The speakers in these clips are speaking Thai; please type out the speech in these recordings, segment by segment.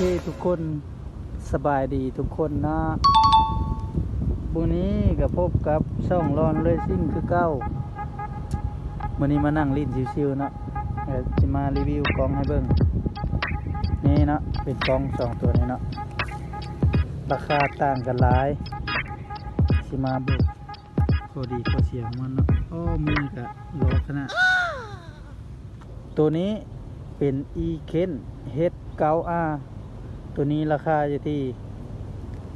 เคทุกคนสบายดีทุกคนนะบุนี้ก็พบกับช่องรอนเลยซิ่งคือเก้าวันนี้มานั่งลิ้นชิวๆนะเดี๋ยวจะมารีวิวกล้องให้เบิ่งนี่นะเป็นกล้องสองตัวนี้นะราคาต่างกันหลายสิมาบิ่งข้อดีข้อเสียงมันนะโอ้มือกับรอขนาดตัวนี้เป็น e k e n h 9 r ตัวนี้ราคาอยู่ที่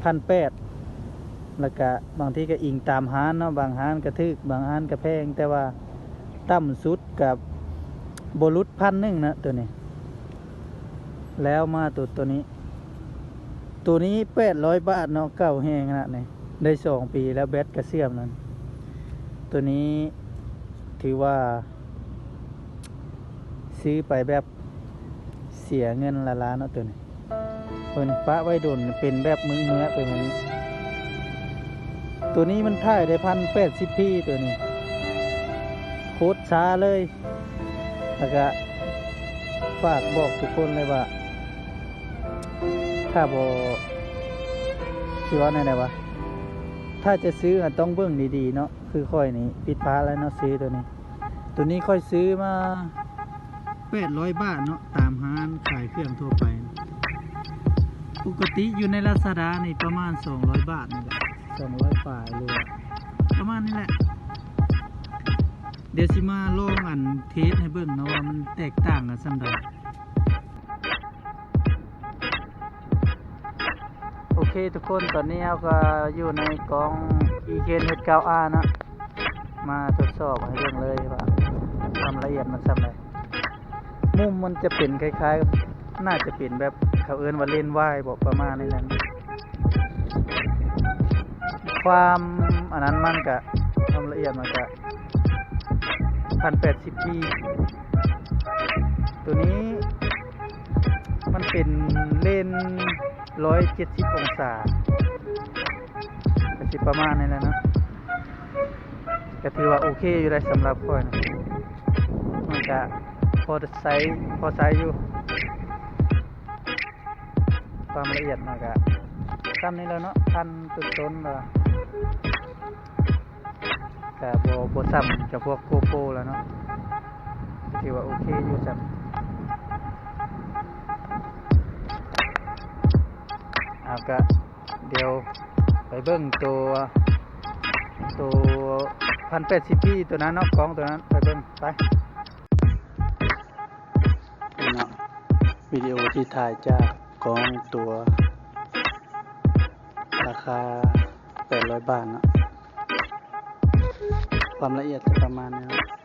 พันแปดแล้วก็บางที่ก็อิงตามห้านเนาะบางห้านกระทึกบางห้านกระแพง แต่ว่าต่ำสุดกับบรุษพันหนึ่งนะตัวนี้ แล้วมาตัวตัวนี้ ตัวนี้แปดร้อยบาทเนาะเก่าแห้งขนาดไหนได้สองปีแล้วแบตกระเสื่อมนั้น ตัวนี้ถือว่า ซื้อไปแบบเสียเงินละล้านเนาะตัวนี้ เพิ่นปะไว้โดนเป็นแบบมึงเมื่อเป็นแบบนี้ ตัวนี้มันถ่ายได้พันแปดสิบพี่ตัวนี้ โคตรช้าเลยแล้วก็ฝากบอกทุกคนเลยว่า ถ้าบอคิดว่าไงนะวะถ้าจะซื้อต้องเบิ่งดีๆเนาะคือค่อยนี้ปิดฟ้าแล้วเนาะซื้อตัวนี้ ตัวนี้ค่อยซื้อมาแปดร้อยบาทเนาะตามห้านขายเครื่องทั่วไป ปกติอยู่ในลาซาด้านี่ประมาณสองร้อยบาทนี่แหละสองร้อยฝ่ายเลยอะประมาณนี้แหละ เดี๋ยวสิมาลองอันเทสให้เบิ่งเนาะว่ามันแตกต่างกันสันใดโอเคทุกคนตอนนี้เราก็อยู่ในกล้อง e k n h 9 r นะ มาทดสอบให้เบิ่งเลยว่าความละเอียดมันสำไรมุมมันจะเป็นคล้ายๆ น่าจะเป็นแบบเขาเอิ้นว่าเล่นว่ายบอกประมาณนี้นั้น ความอันนั้นมันกะความละเอียดมันกะพันแปดสิบพีตัวนี้มันเป็นเลนร้อยเจ็ดสิบองศาก็สิประมาณนี้แหละเนะก็ถือว่าโอเคอยู่ได้สำหรับคนมันก็พอไซส์พอไซส์อยู่ ความละเอียดมันก็ซ้ำนี้แล้วเนาะพันต้นต้นๆแล้วก็บ่บ่ซ้ำกับพวกโกโปรแล้วเนาะถือว่าโอเคอยู่ซ้ำเอาก็เดี๋ยวไปเบิ่งตัวตัวพันแปดสิบพี่ตัวนั้นเนาะกล้องตัวนั้นไปเบิ่งไปนี่เนาะวิดีโอที่ถ่ายจาก กองตัว ราคาแปดร้อยบาทนะความละเอียดจะประมาณนี้ครับ